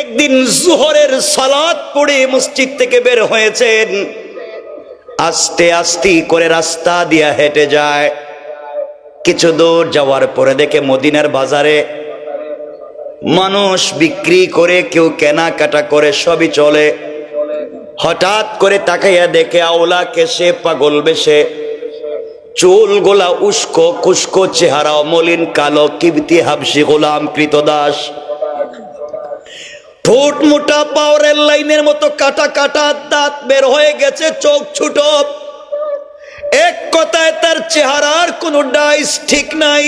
একদিন জুহরের সালাত পড়ে মসজিদ থেকে বের হয়েছেন। আস্তে আস্তে করে রাস্তা দিয়া হেঁটে যায়। কিছু দূর যাওয়ার পরে দেখে মদিনার বাজারে মানুষ বিক্রি করে, কেউ কেনাকাটা করে, সবই চলে। হঠাৎ করে তাকাইয়া দেখে আওলা কেসে পাগল বেশে। চুল গোলা উস্কো কুস্কো, চেহারা মলিন কালো, কিবতি হাবসি গোলাম, কৃতদাস। ঠোঁট মোটা পাওয়ারের লাইনের মতো কাটা কাটা দাঁত বের হয়ে গেছে, চোখ ছোট। এক কথায় তার চেহারার কোনো ডাইস ঠিক নাই।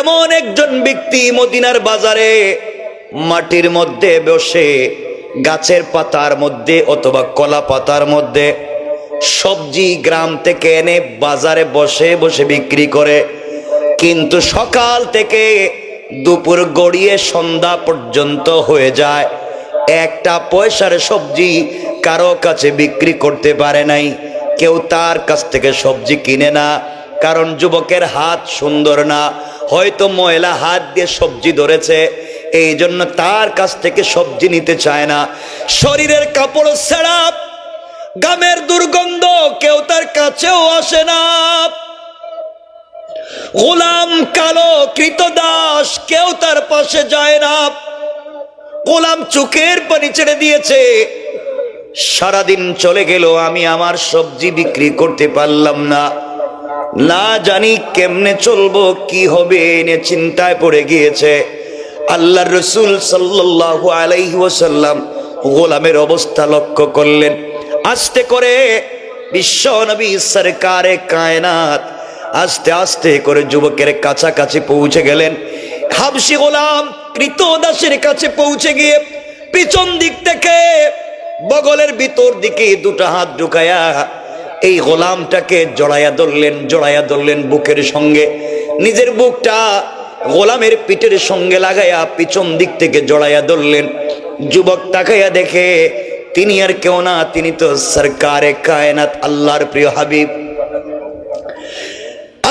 এমন একজন ব্যক্তি মদিনার বাজারে মাটির মধ্যে বসে, গাছের পাতার মধ্যে অথবা কলা পাতার মধ্যে সবজি গ্রাম থেকে এনে বাজারে বসে বসে বিক্রি করে। কিন্তু সকাল থেকে দুপুর গড়িয়ে সন্ধ্যা পর্যন্ত হয়ে যায়। একটা পয়সার সবজি কারও কাছে বিক্রি করতে পারে নাই। কেউ তার কাছ থেকে সবজি কিনে না, কারণ যুবকের হাত সুন্দর না। হয়তো ময়লা হাত দিয়ে সবজি ধরেছে, এই জন্য তার কাছ থেকে সবজি নিতে চায় না। শরীরের কাপড় ছেঁড়া গামের দুর্গন্ধ কেউ তার কাছেও আসে না। গোলাম কালো কৃতদাস, কেউ তার পাশে যায় না। গোলাম চোখের পানি ছেড়ে দিয়েছে। সারাদিন চলে গেল, আমি আমার সবজি বিক্রি করতে পারলাম না। না জানি কেমনে চলবো, কি হবে এনে চিন্তায় পড়ে গিয়েছে। আল্লাহ রসুল সাল্লাল্লাহু আলাইহি ওয়াসাল্লাম গোলামের অবস্থা লক্ষ্য করলেন। আস্তে করে বিশ্ব নবী সরকারে কায়নাত আস্তে আস্তে করে যুবকের কাছাকাছি পৌঁছে গেলেন। হাবসি গোলাম কৃতদাসের কাছে পৌঁছে গিয়ে পিছন দিক থেকে বগলের ভিতর দিকে দুটো হাত ঢুকায়া এই গোলামটাকে জড়াইয়া ধরলেন জড়াইয়া ধরলেন বুকের সঙ্গে। নিজের বুকটা গোলামের পিঠের সঙ্গে লাগাইয়া পিছন দিক থেকে জড়াইয়া ধরলেন। যুবক তাকাইয়া দেখে, তিনি আর কেউ না, তিনি তো সরকারে কায়নাত, আল্লাহর প্রিয় হাবিব।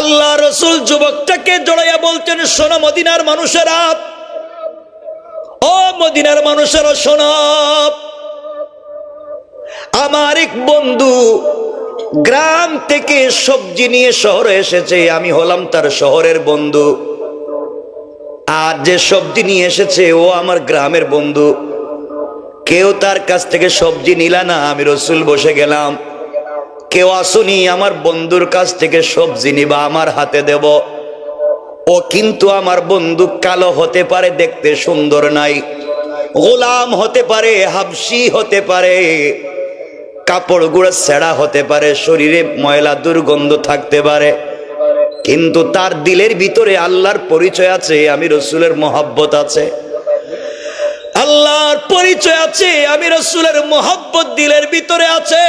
আল্লাহ রসুল যুবকটাকে জড়াইয়া বলছেন সোনা মদিনার মানুষেরা, ও মদিনার মানুষেরা, শোনা। আমার এক বন্ধু গ্রাম থেকে সবজি নিয়ে শহরে এসেছে, আমি হলাম তার শহরের বন্ধু। আর যে সবজি নিয়ে এসেছে, ও আমার গ্রামের বন্ধু। কেউ তার কাছ থেকে সবজি নিলা না, আমি রসুল বসে গেলাম। কেউ আসুনি, আমার বন্ধুর কাছ থেকে সবজি নিবা আমার হাতে দেব। ও কিন্তু আমার বন্ধু কালো হতে পারে, দেখতে সুন্দর নাই। গোলাম হতে পারে হাবসি হতে পারে কাপড় গুঁড়ো ছেঁড়া হতে পারে, শরীরে ময়লা দুর্গন্ধ থাকতে পারে। কিন্তু তার দিলের ভিতরে আল্লাহর পরিচয় আছে, আমি রসুলের মহাব্বত আছে। আল্লাহর পরিচয় আছে, আমি রসুলের মহাব্বত দিলের ভিতরে আছে।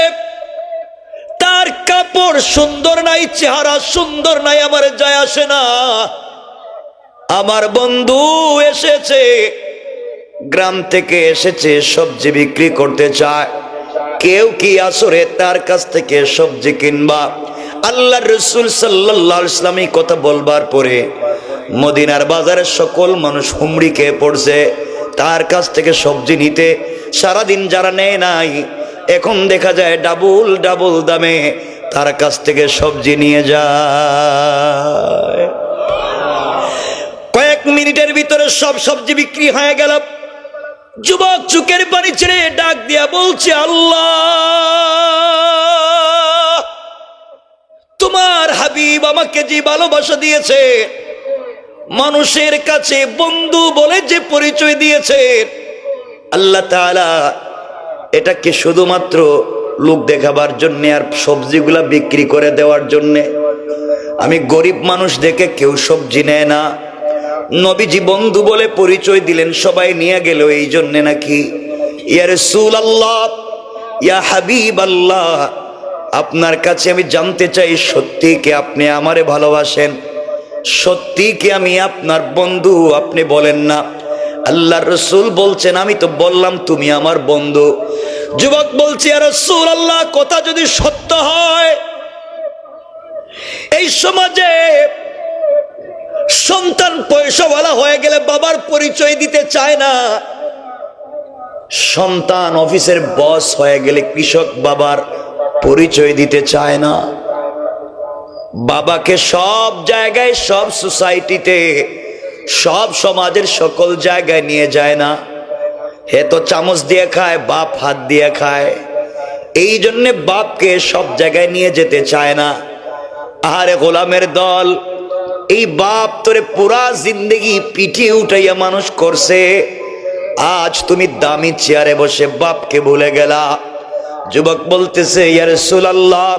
তার কাপড় সুন্দর নাই, চেহারা সুন্দর নাই, আমার যায় আসে না। আমার বন্ধু এসেছে, গ্রাম থেকে এসেছে, সবজি বিক্রি করতে চায়। কেউ কি আসরে তার কাছ থেকে সবজি কিনবা? আল্লাহ রসুল সাল্লাহ কথা বলবার পরে মদিনার বাজারের সকল মানুষ হুমড়ি খেয়ে পড়ছে। তার কাছ থেকে সবজি নিতে সারাদিন যারা নেয় নাই এখন দেখা যায় ডাবল ডাবল দামে তার কাছ থেকে সবজি নিয়ে যায়। কয়েক মিনিটের ভিতরে সব সবজি বিক্রি হয়ে গেল। যুবক চুকের পানি ছেড়ে ডাক দিয়া বলছে, আল্লাহ, তোমার হাবিব আমাকে যে ভালোবাসা দিয়েছে, মানুষের কাছে বন্ধু বলে যে পরিচয় দিয়েছে, আল্লাহ তাআলা এটাকে শুধুমাত্র লোক দেখাবার জন্যে আর সবজিগুলা বিক্রি করে দেওয়ার জন্যে। আমি গরিব মানুষ দেখে কেউ সবজি নেয় না। নবীজি বন্ধু বলে পরিচয় দিলেন, সবাই নিয়ে গেল এই জন্যে নাকি। সুল আল্লাহ ইয়া হাবিব আল্লাহ আপনার কাছে আমি জানতে চাই, সত্যি কি আপনি আমারে ভালোবাসেন? সত্যি কি আমি আপনার বন্ধু? আপনি বলেন না। আল্লাহ রসুল বলছেন, আমি তো বললাম, তুমি আমার বন্ধু। যুবক বলছি আর রসুল আল্লাহ কথা যদি সত্য হয়, এই সমাজে সন্তান পয়সাওয়ালা হয়ে গেলে বাবার পরিচয় দিতে চায় না। সন্তান অফিসের বস হয়ে গেলে কৃষক বাবার পরিচয় দিতে চায় না। বাবাকে সব জায়গায়, সব সোসাইটিতে সব সমাজের সকল জায়গায় নিয়ে যায় না। হে তো চামচ দিয়ে খায়, বাপ হাত দিয়ে খায়। এই জন্যে বাপকে সব জায়গায় নিয়ে যেতে চায় না। আরে গোলামের দল, এই বাপ তোরে পুরা জিন্দগি পিঠিয়ে উঠাইয়া মানুষ করছে। আজ তুমি দামি চেয়ারে বসে বাপকে ভুলে গেলা। যুবক বলতেছে ইয়ার সুলাল্লাহ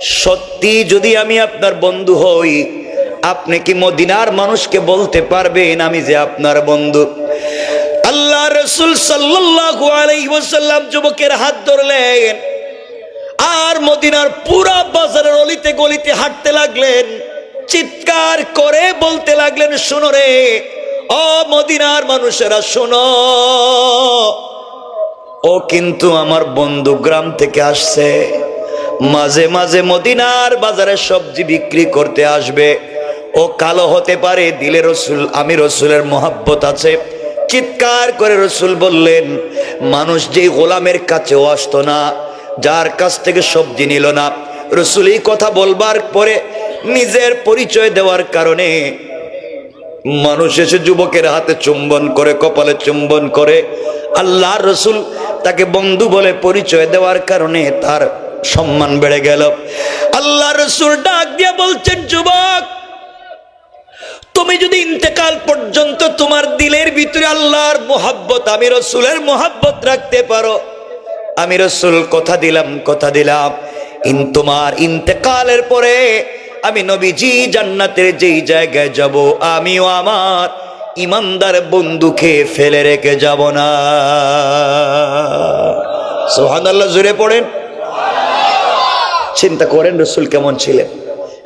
সত্যি যদি আমি আপনার বন্ধু হই আপনি কি মদিনার মানুষকে বলতে পারবেন? আমি যে আপনার বন্ধু। আল্লাহ রসুল ওয়াসাল্লাম যুবকের হাত ধরলেন। আর মদিনার পুরা বাজারের অলিতে গলিতে হাঁটতে লাগলেন। চিৎকার করে বলতে লাগলেন, শোনো রে, ও মদিনার মানুষেরা, শোনো। ও কিন্তু আমার বন্ধু গ্রাম থেকে আসছে। মাঝে মাঝে মদিনার বাজারে সবজি বিক্রি করতে আসবে। ও কালো হতে পারে, দিলে রসুল, আমি রসুলের মহাব্বত আছে। চিৎকার করে রসুল বললেন, মানুষ যে গোলামের কাছেও আসতো না, যার কাছ থেকে সবজি নিল না, রসুল এই কথা বলবার পরে নিজের পরিচয় দেওয়ার কারণে মানুষ এসে যুবকের হাতে চুম্বন করে, কপালে চুম্বন করে আল্লাহ রসুল তাকে বন্ধু বলে পরিচয় দেওয়ার কারণে তার সম্মান বেড়ে গেল। আল্লাহ রসুল ডাক দিয়ে বলছেন, যুবক তুমি যদি ইন্তেকাল পর্যন্ত তোমার দিলের ভিতরে আল্লাহর মোহাব্বত, আমি রসুলের মোহাব্বত রাখতে পারো। আমি রসুল, কথা দিলাম কথা দিলাম। ইন তোমার ইন্তেকালের পরে আমি নবীজি জান্নাতের যেই জায়গায় যাব, আমিও আমার ইমানদার বন্ধুকে ফেলে রেখে যাব না। সোহান আল্লাহ জুড়ে পড়েন। চিন্তা করেন রসুল কেমন ছিলেন।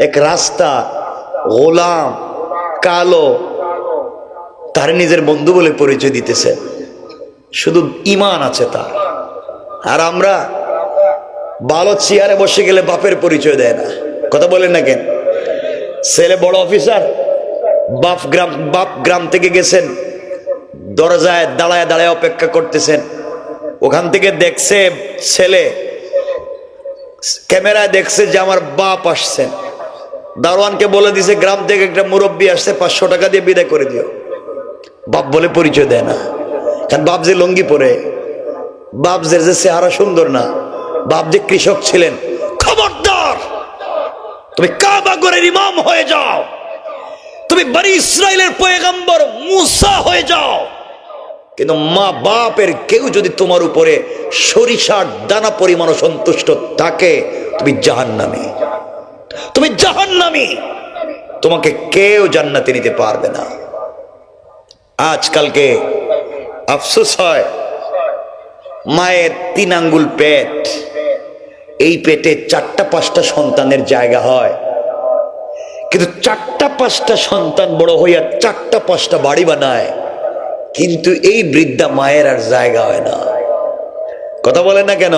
এক রাস্তা গোলাম কালো। তার নিজের বন্ধু বলে পরিচয় দিতেছে। শুধু ইমান আছে তার। আর আমরা ভালো চেয়ারে বসে গেলে বাপের পরিচয় দেয় না। কথা বলেন না কেন? ছেলে বড় অফিসার, বাপ গ্রাম বাপ গ্রাম থেকে গেছেন, দরজায় দাঁড়ায় দাঁড়ায় অপেক্ষা করতেছেন। ওখান থেকে দেখছে ছেলে, ক্যামেরায় দেখছে যে আমার বাপ আসছেন। দারোয়ানকে বলে দিছে, গ্রাম থেকে একটা মুরব্বী আসছে, পাঁচশো টাকা দিয়ে বিদায় করে দিও। বাপ বলে পরিচয় দেয় না। কারণ বাপ যে লঙ্গি পরে, বাপ যে যে চেহারা সুন্দর না, বাপ যে কৃষক ছিলেন, খবরদার! তুমি কাবাগরের ইমাম হয়ে যাও। তুমি বাড়ি ইসরায়েলের পয়গম্বর মুসা হয়ে যাও। কিন্তু মা বাপের কেউ যদি তোমার উপরে সরিষার দানা পরিমাণ সন্তুষ্ট থাকে, তুমি জাহান্নামী। তুমি জাহান্নামী। তোমাকে কেউ জান্নাতে নিতে পারবে না। আজকালকে আফসোস হয়, মায়ের তিন আঙ্গুল পেট, এই পেটে চারটা পাঁচটা সন্তানের জায়গা হয়। কিন্তু চারটা পাঁচটা সন্তান বড় হইয়া চারটা পাঁচটা বাড়ি বানায়, কিন্তু এই বৃদ্ধা মায়ের আর জায়গা হয় না। কথা বলে না কেন?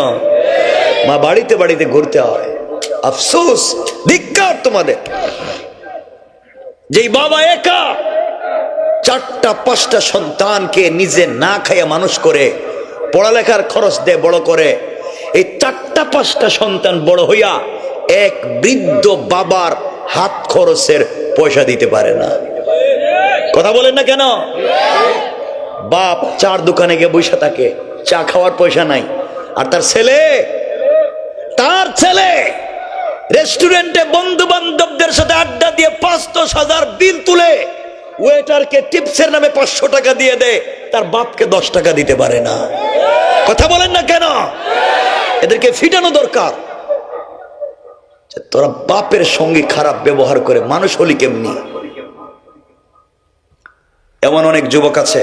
মা বাড়িতে বাড়িতে ঘুরতে হয়। আফসোস, ধিক্কার তোমাদের। যেই বাবা একা চারটা, পাঁচটা সন্তানকে নিজে না খাইয়া মানুষ করে, পড়ালেখার খরচ দিয়ে বড় করে, এই চারটা, পাঁচটা সন্তান বড় হইয়া এক বৃদ্ধ বাবার হাত খরচের পয়সা দিতে পারে না। কথা বলেন না কেন? বাপ চার দোকানে গিয়ে বসে থাকে, চা খাওয়ার পয়সা নাই। আর তার ছেলে? তার ছেলে! রেস্টুরেন্টে বন্ধু বান্ধবদের সাথে আড্ডা দিয়ে পাঁচ দশ হাজার বিল তুলে ওয়েটারকে টিপসের নামে পাঁচশো টাকা দিয়ে দেয়, তার বাপকে দশ টাকা দিতে পারে না। কথা বলেন না কেন? এদেরকে ফিটানো দরকার। তোরা বাপের সঙ্গে খারাপ ব্যবহার করে মানুষ হলি কেমনি? এমন অনেক যুবক আছে।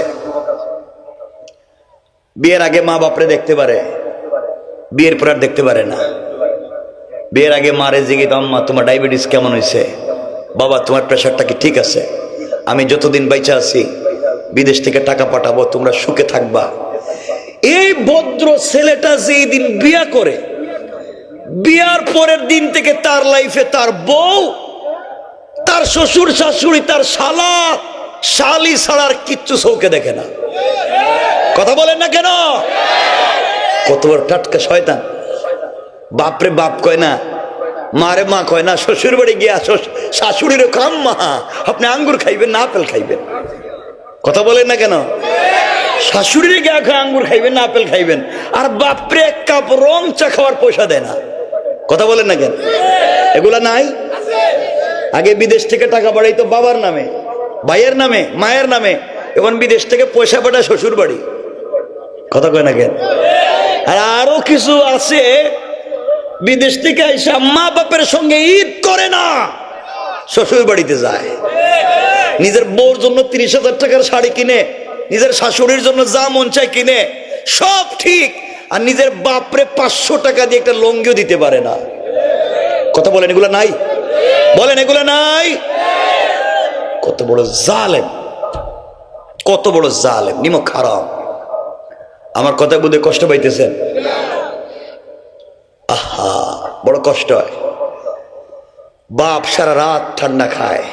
বিয়ের আগে মা বাপরে দেখতে পারে, বিয়ের পর আর দেখতে পারে না। বিয়ের আগে মারে জিগে আম্মা, তোমার ডায়াবেটিস কেমন হয়েছে বাবা, তোমার প্রেশারটা কি ঠিক আছে? আমি যতদিন বাইচা আছি, বিদেশ থেকে টাকা পাঠাবো, তোমরা সুখে থাকবা। এই ভদ্র ছেলেটা যেই দিন বিয়া করে, বিয়ার পরের দিন থেকে তার লাইফে তার বউ, তার শ্বশুর শাশুড়ি, তার শালা, শালি ছাড়ার কিচ্ছু চৌকে দেখে না। কথা বলেন না কেন? কতবার টাটকা শয়তান। বাপরে বাপ কয় না, মারে মা কয় না শ্বশুর বাড়ি গিয়া শাশুড়িরও কাম মা আপনি আঙ্গুর খাইবেন না আপেল খাইবেন। কথা বলেন না কেন? শাশুড়ির গিয়া খায় আঙ্গুর খাইবেন না আপেল খাইবেন। আর বাপরে এক কাপ রং চা খাওয়ার পয়সা দেয় না। কথা বলেন না কেন? এগুলা নাই? আগে বিদেশ থেকে টাকা পাঠাইতো বাবার নামে, ভাইয়ের নামে, মায়ের নামে। এখন বিদেশ থেকে পয়সা পাঠায় শ্বশুর বাড়ি কথা কয় না কেন? আর আরও কিছু আছে বিদেশ থেকে এসে মা বাপের সঙ্গে ঈদ করে না। শ্বশুর বাড়িতে যায়। নিজের বউর জন্য তিরিশ হাজার টাকার শাড়ি কিনে, নিজের শাশুড়ির জন্য যা মন চায় কিনে, সব ঠিক। আর নিজের বাপরে পাঁচশো টাকা দিয়ে একটা লঙ্গিও দিতে পারে না। কথা বলেন, এগুলো নাই? বলেন, এগুলো নাই? কত বড় জালেম। কত বড় জালেম, নিমক খারাপ আমার কথা বুঝে কষ্ট পাইতেছেন? আহা, বড় কষ্ট হয়। বাপ সারা রাত ঠান্ডা খায়,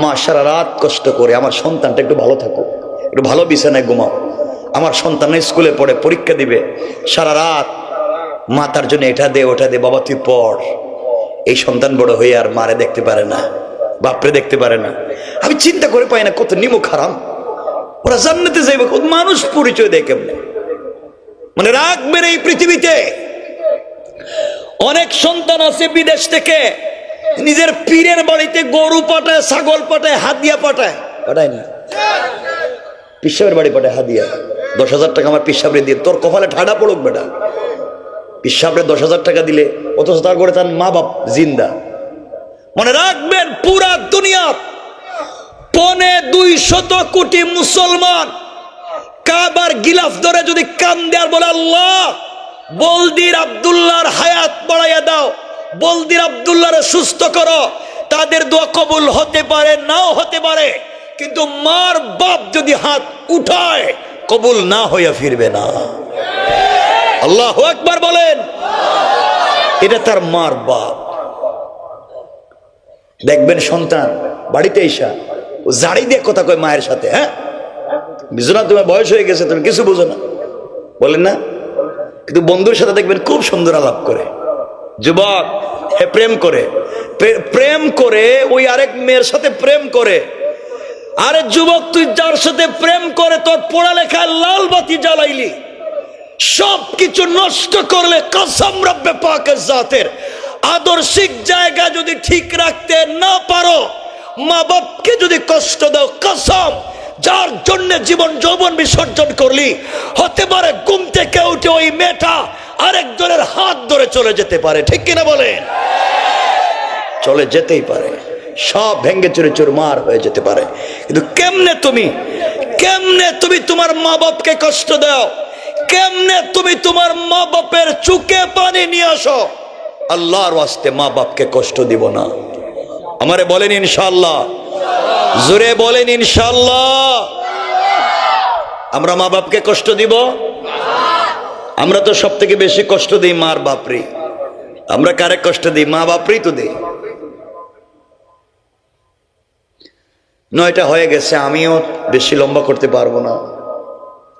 মা সারা রাত কষ্ট করে, আমার সন্তানটা একটু ভালো থাকুক, একটু ভালো বিছানায় ঘুমাও আমার সন্তান স্কুলে পড়ে, পরীক্ষা দিবে, সারা রাত মা তার জন্য এটা দে, ওটা দে, বাবা তুই পড়। এই সন্তান বড় হয়ে আর মারে দেখতে পারে না, বাপরে দেখতে পারে না। আমি চিন্তা করে পাই না, কত নিমুখ হারাম ওরা জান্নাতে যাইবে মানুষ পরিচয় দেয় কেমনে? মানে রাখবেন এই পৃথিবীতে। অনেক সন্তান আছে বিদেশ থেকে, নিজের পীরের বাড়িতে গরু পাঠায়, ছাগল পাঠায়, হাদিয়া পাঠায়। পাঠায় না। পিসাবের বাড়ি পাঠায় হাদিয়া। দশ হাজার টাকা আমার পিসাবরে দিয়ে, তোর কপালে ঠাডা পড়ুক বেটা। পিসাবরে দশ হাজার টাকা দিলে, অথচ তার করে তার মা বাপ জিন্দা। মনে রাখবেন, পুরা দুনিয়া পনে দুই শত কোটি মুসলমান কাবার গিলাফ ধরে যদি কান্দে আর বলে, আল্লাহ! বলদির আব্দুল্লাহর হায়াত বাড়াইয়া দাও। বলদির আব্দুল্লাহরে সুস্থ করো। তাদের দোয়া কবুল হতে পারে, নাও হতে পারে। কিন্তু মার বাপ যদি হাত উঠায়, কবুল না হইয়া ফিরবে না। আল্লাহ একবার বলেন। এটা তার মার বাপ। দেখবেন সন্তান বাড়িতে এসা, ও জাড়ি দিয়ে কথা কয় মায়ের সাথে হ্যাঁ? না, তোমার বয়স হয়ে গেছে, তুমি কিছু বুঝো না। বলেন না? কিন্তু বন্ধুর সাথে দেখবেন খুব সুন্দর আলাপ করে। যুবক হে প্রেম করে। প্রেম করে, ওই আরেক মেয়ের সাথে প্রেম করে। আরে যুবক, তুই যার সাথে প্রেম করে, তোর পড়ালেখায় লাল বাতি জ্বালাইলি। সব কিছু নষ্ট করলে কসম রব্বে পাকের জাতের। আদর্শিক জায়গা যদি ঠিক রাখতে না পারো, মা বাপকে যদি কষ্ট দাও, কসম। যার জন্য জীবন যৌবন বিসর্জন করলি, হতে পারে ঘুম থেকে উঠে ওই মেয়েটা আরেকজনের হাত ধরে চলে যেতে পারে, ঠিক কিনা বলেন? চলে যেতেই পারে, সব ভেঙ্গে চুরে চুর মার হয়ে যেতে পারে। কিন্তু কেমনে তুমি কেমনে তুমি তোমার মা বাপকে কষ্ট দাও? কেমনে তুমি তোমার মা বাপের চুকে পানি নিয়ে আসো? আল্লাহর ওয়াস্তে মা বাপকে কষ্ট দিব না। আমারে বলেন ইনশাল্লাহ জোরে বলেন ইনশাল্লাহ আমরা মা বাপকে কষ্ট দিব? আমরা তো সব থেকে বেশি কষ্ট দিই মার বাপরি। আমরা কারে কষ্ট দিই? মা বাপরি তো দিই। নয়টা হয়ে গেছে, আমিও বেশি লম্বা করতে পারব না।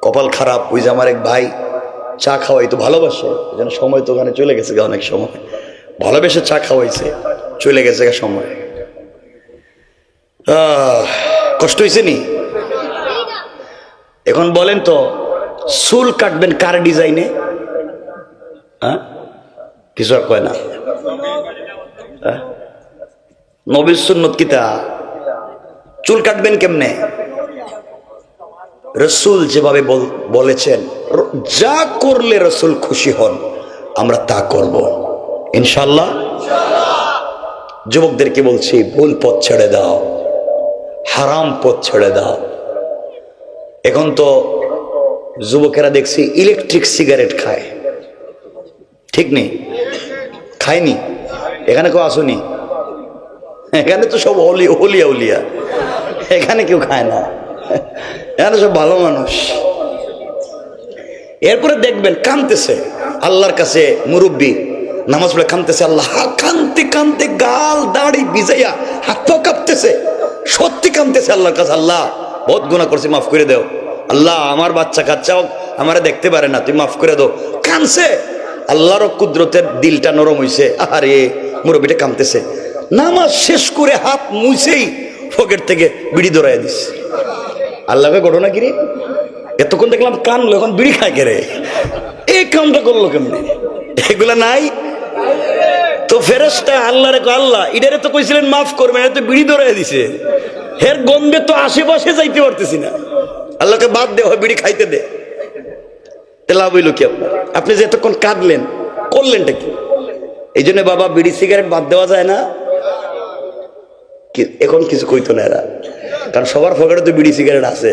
কপাল খারাপ, ওই যে আমার এক ভাই চা খাওয়াই তো ভালোবাসে যেন সময় তো ওখানে চলে গেছে অনেক সময়। ভালোবেসে চা খাওয়াইছে, চলে গেছে সময়। কষ্ট হয়েছে নি? এখন বলেন তো, চুল কাটবেন কার ডিজাইনে? হ্যাঁ? কিছু আর কয় না। হ্যাঁ? নবীর সুন্নত কিতা চুল কাটবেন কেমনে? রসুল যেভাবে বল- বলেছেন যা করলে রসুল খুশি হন, আমরা তা করব। ইনশাল্লাহ যুবকদেরকে বলছি, ভুল পথ ছেড়ে দাও। হারাম পথ ছেড়ে দাও। এখন তো যুবকেরা দেখছি ইলেকট্রিক সিগারেট খায়। ঠিক নেই? খায়নি? এখানে কেউ আসুনি? এখানে তো সব হলি, হলিয়া উলিয়া এখানে কেউ খায় না। এখানে সব ভালো মানুষ। এরপরে দেখবেন কানতেছে আল্লাহর কাছে মুরব্বী নামাজ পড়ে কানতেছে আল্লাহ কানতে কানতে গাল, দাড়ি ভিজাইয়া হাত পা কাঁপতেছে। সত্যি কামতেছে আল্লাহর কাছে, আল্লাহ, বহুত গুণা করছি, মাফ করে দেও। আল্লাহ, আমার বাচ্চা কাচ্চা আমারে দেখতে পারে না তুই মাফ করে দো কানছে আল্লাহর কুদরতের দিলটা নরম হইছে। আরে মুরব্বীটা কামতেছে নামাজ শেষ করে হাত মুছেই পকেট থেকে বিড়ি দৌড়াই দিস আল্লাহকে ঘটনা কিরে এতক্ষণ দেখলাম কানলো, এখন বিড়ি খায় কেরে এই কামটা করল কেমনে? এগুলা নাই? তো ফেরেস্তা আল্লাহ রেখো আল্লাহ, ইডারে তো কইছিলেন মাফ করবেন এটা তো বিড়ি ধরাই দিছে। হের গন্ধে তো আশেপাশে যাইতে পারতেছি না। আল্লাহকে বাদ দে, হয় বিড়ি খাইতে দে। লাভ হইল কি আপনার? আপনি যে এতক্ষণ কাঁদলেন, করলেনটা কি? এই জন্য বাবা বিড়ি সিগারেট বাদ দেওয়া যায় না। এখন কিছু কইতো না এরা। কারণ সবার ফকেটে তো বিড়ি সিগারেট আছে।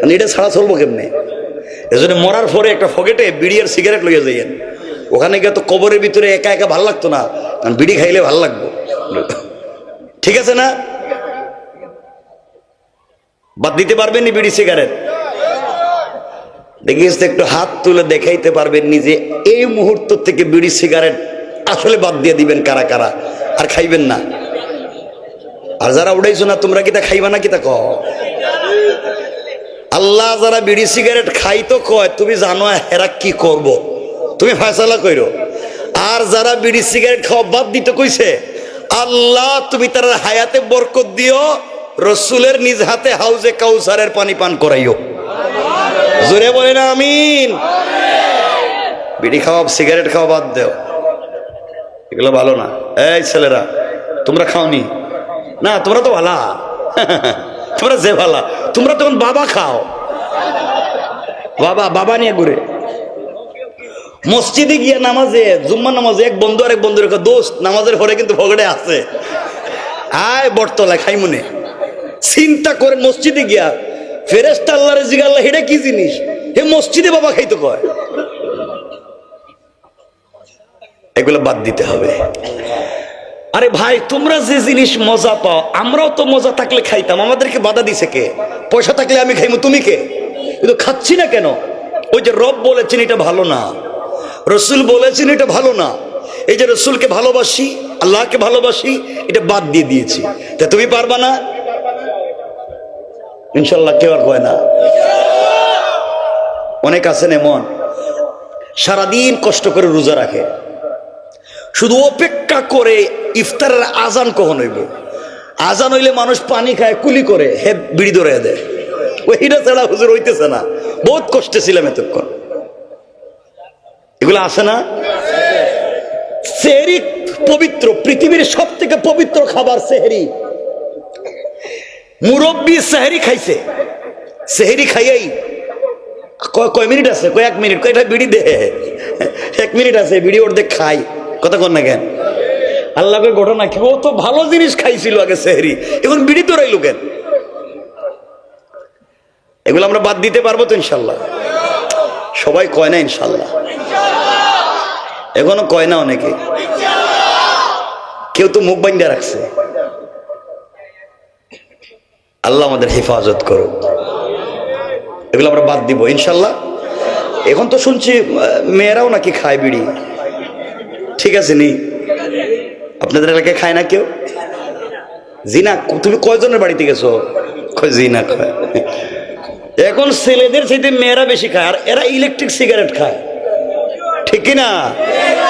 মানে এটা ছাড়া চলবো কেমনে? এজন্য মরার পরে একটা ফকেটে বিড়ি আর সিগারেট লইয়া যাইয়েন। ওখানে গিয়ে তো কবরের ভিতরে একা একা ভালো লাগতো না। কারণ বিড়ি খাইলে ভালো লাগবো। ঠিক আছে না? বাদ দিতে পারবেন নি বিড়ি সিগারেট? দেখিস একটু হাত তুলে দেখাইতে পারবেন নি যে এই মুহূর্ত থেকে বিড়ি সিগারেট আসলে বাদ দিয়ে দিবেন কারা কারা, আর খাইবেন না। আর যারা উড়াইছো না, তোমরা কিতা খাইবা না কিতা কহ আল্লাহ যারা বিড়ি সিগারেট খাই তো কয়, তুমি জানো হেরা কি করব। তুমি ফয়সালা কইরো। আর যারা বিড়ি সিগারেট খাওয়া বাদ দিতে কইছে, আল্লাহ তুমি তার হায়াতে বরকত দিও, রসুলের নিজ হাতে হাউজে কাউসারের পানি পান করাইও। জোরে বলে না আমিন। বিড়ি খাওয়া, সিগারেট খাওয়া বাদ দেও। এগুলো ভালো না। এই ছেলেরা, তোমরা খাওনি? না, তোমরা তো ভালা। তোমরা যে ভালা, তোমরা তখন বাবা খাও। বাবা বাবা নিয়ে ঘুরে। মসজিদে গিয়ে নামাজে জুম্মা নামাজে এক বন্ধু আর এক বন্ধুর দোস্ত নামাজের পরে কিন্তু ভগড়ে আছে। আয় বটতলা খাই মনে চিন্তা করে মসজিদে গিয়া ফেরেস্তা আল্লাহরে জিগাল্লাহ এটা কি জিনিস? হে মসজিদে বাবা খাইতো কয়। এগুলো বাদ দিতে হবে। আরে ভাই, তোমরা যে জিনিস মজা পাও, আমরাও তো মজা থাকলে খাইতাম। আমাদেরকে বাধা দিছে কে? পয়সা থাকলে আমি খাইমু, তুমি কে? কিন্তু খাচ্ছি না কেন? ওই যে রব বলেছেন এটা ভালো না। রসুল বলেছেন এটা ভালো না। এই যে রসুলকে ভালোবাসি, আল্লাহকে ভালোবাসি, এটা বাদ দিয়ে দিয়েছি। তা তুমি পারবা না? ইনশাল্লাহ কেউ আর কয় না। অনেক আছেন এমন। সারাদিন কষ্ট করে রোজা রাখে। শুধু অপেক্ষা করে ইফতারের আজান কখন হইব? আজান হইলে মানুষ পানি খায়, কুলি করে হে বিড়ি ধরে দেয়। ওইটা ছাড়া হুজুর হইতেছে না। বহুত কষ্টে ছিলাম এতক্ষণ। এগুলো আসে না? সেহরি পবিত্র, পৃথিবীর সব থেকে পবিত্র খাবার সেহরি। মুরব্বী সেহরি খাইছে। সেহরি খাইয়াই, কয় মিনিট আছে? কয়, এক মিনিট কয়টা বিড়ি দে। এক মিনিট আছে, বিড়ি ওর অর্ধেক খাই। কথা কন না কেন? আল্লাহকে ঘটনা কি? ও তো ভালো জিনিস খাইছিল আগে সেহরি। এখন বিড়ি তো রইল কেন? এগুলো আমরা বাদ দিতে পারব তো ইনশাল্লাহ। সবাই কয় না ইনশাল্লাহ? এখনও কয় না অনেকে। কেউ তো মুখ বান্ধা রাখছে। আল্লাহ আমাদের হেফাজত করুক। এগুলো আমরা বাদ দিব, ইনশাল্লাহ। এখন তো শুনছি মেয়েরাও নাকি খায় বিড়ি। ঠিক আছে নি আপনাদের এলাকায় খায় না কেউ? জিনা, তুমি কয়জনের বাড়িতে গেছো? জিনা খায়। এখন ছেলেদের সাথে মেয়েরা বেশি খায়, আর এরা ইলেকট্রিক সিগারেট খায়। ঠিক কি না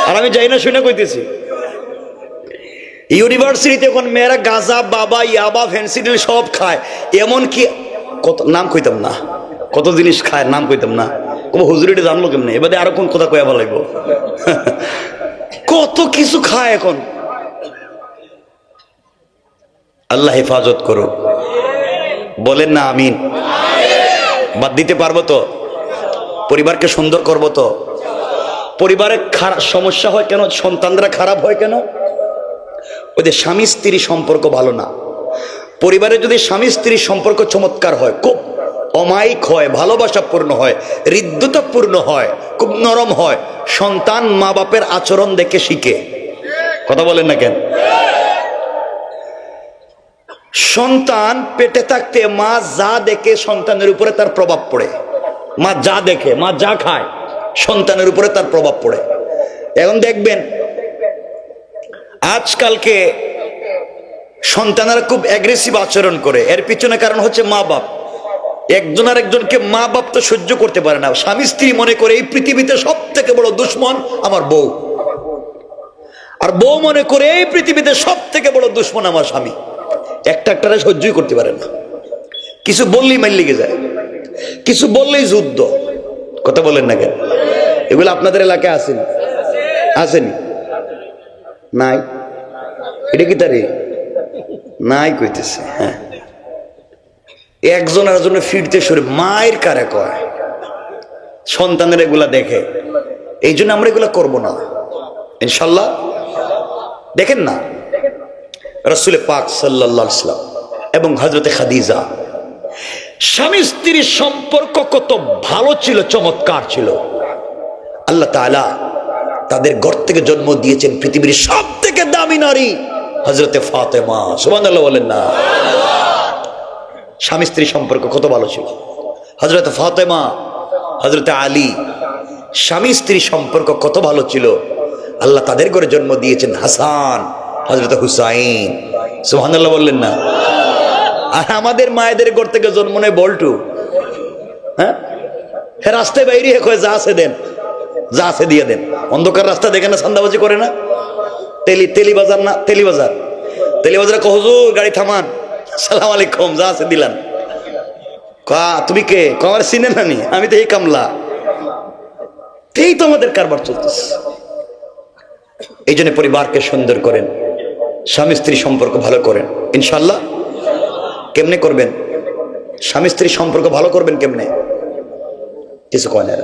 আর আমি যাই না শুনে কইতেছি। ইউনিভার্সিটিতে এখন মেয়েরা গাঁজা, বাবা, ইয়াবা ফেন্সিডিল সব খায়। এমন কি কত নাম কইতাম না। কত জিনিস খায়, নাম কইতাম না। কোনো হুজুরিটা জানলো কেমনে? এবারে আরও কোন কথা কয়া ভালো লাগবো কত কিছু খায় এখন। আল্লাহ হেফাজত করো বলেন না, আমিন। বাদ দিতে পারব তো? পরিবারকে সুন্দর করব তো? পরিবারে খারাপ সমস্যা হয় কেন? সন্তানরা খারাপ হয় কেন? ওদের স্বামী স্ত্রী সম্পর্ক ভালো না। পরিবারে যদি স্বামী স্ত্রীর সম্পর্ক চমৎকার হয়, খুব অমায়িক হয়, ভালোবাসাপূর্ণ হয়, হৃদ্যতাপূর্ণ হয়, খুব নরম হয়, সন্তান মা বাপের আচরণ দেখে শিখে। কথা বলেন না কেন? সন্তান পেটে থাকতে মা যা দেখে সন্তানের উপরে তার প্রভাব পড়ে। মা যা দেখে, মা যা খায়। সন্তানের উপরে তার প্রভাব পড়ে। এখন দেখবেন, আজকালকে সন্তানেরা খুব অ্যাগ্রেসিভ আচরণ করে। এর পিছনে কারণ হচ্ছে মা বাপ। একজন আর একজনকে মা বাপ তো সহ্য করতে পারে না। স্বামী স্ত্রী মনে করে, এই পৃথিবীতে সব থেকে বড় দুশ্মন আমার বউ। আর বউ মনে করে, এই পৃথিবীতে সব থেকে বড় দুশ্মন আমার স্বামী। একটা একটারে সহ্যই করতে পারে না। কিছু বললেই মাইল লেগে যায়। কিছু বললেই যুদ্ধ। কথা বলেন না কেন? এগুলো আপনাদের এলাকায় আসেনি আসেনি? নাই? এটা কি তারে? নাই কইতেছে হ্যাঁ। একজন জন্য ফিরতে শুরু মায়ের কারে কয়? সন্তানের এগুলা দেখে। এই জন্য আমরা এগুলা করব না। ইনশাল্লাহ। দেখেন না? রসুল পাক সাল্লাহ সাল্লাম এবং হজরতে খাদিজা স্বামী স্ত্রীর সম্পর্ক কত ভালো ছিল, চমৎকার ছিল। আল্লাহ তাআলা তাদের ঘর থেকে জন্ম দিয়েছেন পৃথিবীর সব থেকে দামি নারী হজরতে ফাতেমা। সুবান বলেন না। স্বামী স্ত্রী সম্পর্ক কত ভালো ছিল। হজরত ফাতেমা হজরত আলী, স্বামী স্ত্রী সম্পর্ক কত ভালো ছিল। আল্লাহ তাদের ঘরে জন্ম দিয়েছেন হাসান হজরত হুসাইন। সুহানাল্লাহ বললেন না। আর আমাদের মায়েদের ঘর থেকে জন্ম নেয় বল্টু। হ্যাঁ? হ্যাঁ রাস্তায় বাইরে কয়ে, যা আছে দেন। যা আছে দিয়ে দেন। অন্ধকার রাস্তা দেখে না সান্দাবাজি করে না? তেলি তেলি বাজার না? তেলি বাজার তেলি বাজারে কহজুর গাড়ি থামান। সালাম আলাইকুম, যা আছে দিলাম। কা তুমি কে? কমার চিনে নানি আমি তো এই কামলা। এই তো আমাদের কারবার চলতেছে। এই জন্য পরিবারকে সুন্দর করেন। স্বামী স্ত্রী সম্পর্ক ভালো করেন। ইনশাল্লাহ কেমনে করবেন? স্বামী স্ত্রী সম্পর্ক ভালো করবেন কেমনে? কিছু কয় না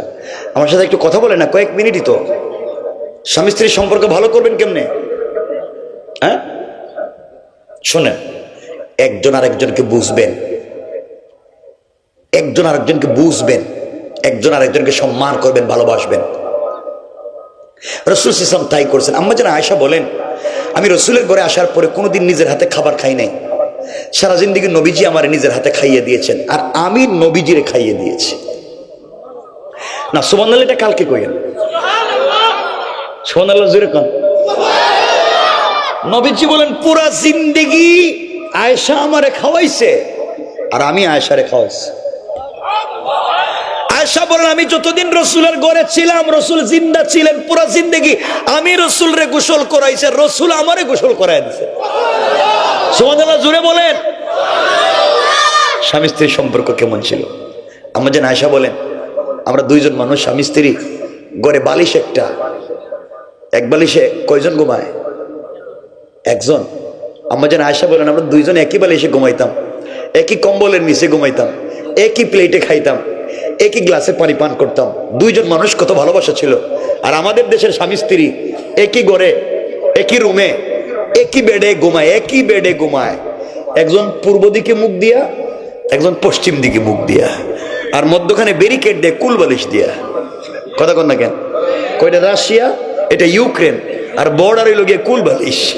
আমার সাথে একটু কথা বলে না, কয়েক মিনিটই তো। স্বামী স্ত্রীর সম্পর্ক ভালো করবেন কেমনে? হ্যাঁ? শোনেন, একজন আর একজনকে বুঝবেন। একজন আর একজনকে বুঝবেন। একজন আর একজনকে সম্মান করবেন, ভালোবাসবেন। রসুল ইসলাম তাই করছেন। আম্মা যেন আয়সা বলেন, আমি রসুলের ঘরে আসার পরে কোনোদিন নিজের হাতে খাবার খাই নাই। সারা জিন্দিগি নবীজি আমার নিজের হাতে খাইয়ে দিয়েছেন, আর আমি নবীজিরে খাইয়ে দিয়েছি। না সুমান এটা কালকে আল্লাহ জোরে কন। নবীজি বলেন, পুরা জিন্দিগি আয়েশা আমারে খাওয়াইছে, আর আমি আয়েশারে খাওয়াইছি। আয়েশা বলেন, আমি যতদিন রসুলের ঘরে ছিলাম, রসুল জিন্দা ছিলেন, পুরা জিন্দেগি আমি রসুল রে গোসল করাইছে রসুল আমারে গোসল করাই দিছে জুড়ে বলেন। স্বামী স্ত্রীর সম্পর্ক কেমন ছিল? আমার যেন আয়সা বলেন, আমরা দুইজন মানুষ, স্বামী স্ত্রী গড়ে বালিশ একটা। এক বালিশে কয়জন ঘুমায়? একজন। আমার যেন আয়সা বলেন, আমরা দুইজন একই বালিশে ঘুমাইতাম। একই কম্বলের নিচে ঘুমাইতাম। একই প্লেটে খাইতাম। একই গ্লাসে পানি পান করতাম। দুইজন মানুষ কত ভালোবাসা ছিল। আর আমাদের দেশের স্বামী স্ত্রী একই গড়ে একই রুমে একই বেডে ঘুমায়, একই বেডে ঘুমায়। একজন পূর্ব দিকে মুখ দিয়া, একজন পশ্চিম দিকে মুখ দিয়া। আর মধ্যখানে ব্যারিকেড দিয়ে কুলবালিশ দিয়া। কথা কন না কেন? কয়টা রাশিয়া? এটা ইউক্রেন। আর বর্ডার গিয়ে কুল বালিশ।